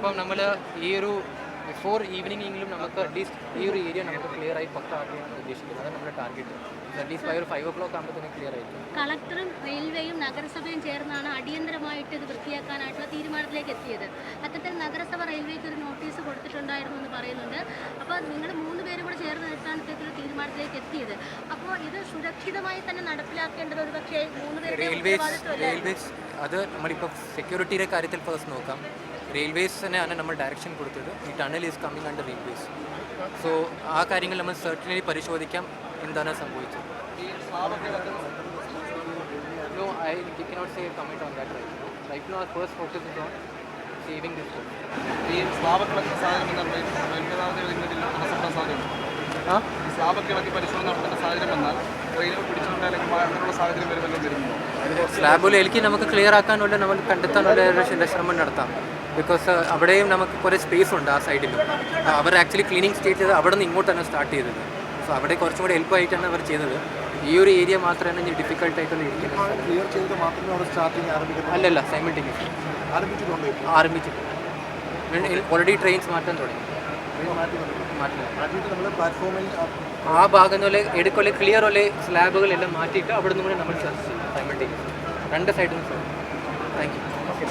ഇപ്പം നമ്മൾ ഈ ഒരു ബിഫോർ ഈവനിങ്ങെങ്കിലും നമുക്ക് അറ്റ്ലീസ്റ്റ് ഈ ഒരു ഏരിയ നമുക്ക് ക്ലിയർ ആയി പക്ക ആക്കുകയാണ് ഉദ്ദേശിക്കുന്നത് അതാണ് നമ്മുടെ ടാർഗറ്റ് അറ്റ്ലീസ്റ്റ് ഫൈവ് ഒരു ഫൈവ് ഒ ക്ലോക്ക് ആകുമ്പോഴത്തേനും ക്ലിയർ ആയിരിക്കും. കളക്ടറും റെയിൽവേയും നഗരസഭയും ചേർന്നാണ് അടിയന്തരമായിട്ട് ഇത് വൃത്തിയാക്കാനായിട്ടുള്ള തീരുമാനത്തിലേക്ക് എത്തിയത്. അത്തരത്തിൽ നഗരസഭ റെയിൽവേക്ക് ഒരു നോട്ടീസ് കൊടുത്തിട്ടുണ്ടായിരുന്നു എന്ന് പറയുന്നുണ്ട്. അപ്പോൾ നിങ്ങൾ മൂന്ന് പേരും കൂടെ ചേർന്നിട്ടാണ് ഇത്തരത്തിലൊരു തീരുമാനത്തിലേക്ക് എത്തിയത്. അപ്പോൾ ഇത് സുരക്ഷിതമായി തന്നെ നടപ്പിലാക്കേണ്ടത് ഒരു പക്ഷേ മൂന്ന് പേരുടെ ഉത്തരവാദിത്വമല്ലേ? റെയിൽവേസ് അത് നമ്മളിപ്പോൾ സെക്യൂരിറ്റിയുടെ കാര്യത്തിൽ ഫസ്റ്റ് നോക്കാം. റെയിൽവേസ് തന്നെയാണ് നമ്മൾ ഡയറക്ഷൻ കൊടുത്തത്. ഈ tunnel is coming under railways so ആ കാര്യങ്ങൾ നമ്മൾ സെർട്ടനലി പരിശോധിക്കാം. എന്താണ് സംഭവിച്ചത്? No, I cannot say a comment on that right now. Right now, our first focus is on saving this boat. ഈ സ്ലാബൊക്കെ ഇളക്കുന്ന സാഹചര്യം റെയിൽവേ തടസ്സപ്പെടാൻ സാധ്യതയുണ്ട് ആ? ഈ സ്ലാബൊക്കെ ഇളക്കി പരിശോധന നടത്തേണ്ട സാഹചര്യം വന്നാൽ അല്ലെങ്കിൽ അങ്ങനെയുള്ള സാഹചര്യം വരുമല്ലോ വരുന്നുണ്ടോ സ്ലാബിൽ എനിക്ക് നമുക്ക് ക്ലിയർ ആക്കാനുള്ള നമ്മൾ കണ്ടെത്താനുള്ള ഒരു ശ്രമം നടത്താം. ബിക്കോസ് അവിടെയും നമുക്ക് കുറേ സ്പേസ് ഉണ്ട് ആ സൈഡിലും അവർ ആക്ച്വലി ക്ലീനിങ് സ്റ്റേറ്റ് ചെയ്ത് അവിടെ നിന്ന് ഇങ്ങോട്ടാണ് സ്റ്റാർട്ട് ചെയ്തത്. സോ അവിടെ കുറച്ചും കൂടി ഹെൽപ്പ് ആയിട്ടാണ് അവർ ചെയ്തത്. ഈ ഒരു ഏരിയ മാത്രമാണ് ഇനി ഡിഫിക്കൽട്ട് ആയിട്ടുള്ള ഇരിക്കുന്നത് അല്ലല്ല സൈമിൾട്ടേനിയസ് ആരംഭിച്ചിട്ടുണ്ട് ആരംഭിച്ചിട്ട് ഓൾറെഡി ട്രെയിൻസ് മാറ്റാൻ തുടങ്ങി. ആ ഭാഗം പോലെ എടുക്കുള്ള ക്ലിയർ ഉള്ള സ്ലാബുകളെല്ലാം മാറ്റിയിട്ട് അവിടെ നിന്ന് കൂടെ നമ്മൾ ചർച്ച ചെയ്യും. സൈമിൾട്ടേനിയസ് രണ്ട് സൈഡിൽ നിന്ന് താങ്ക് യു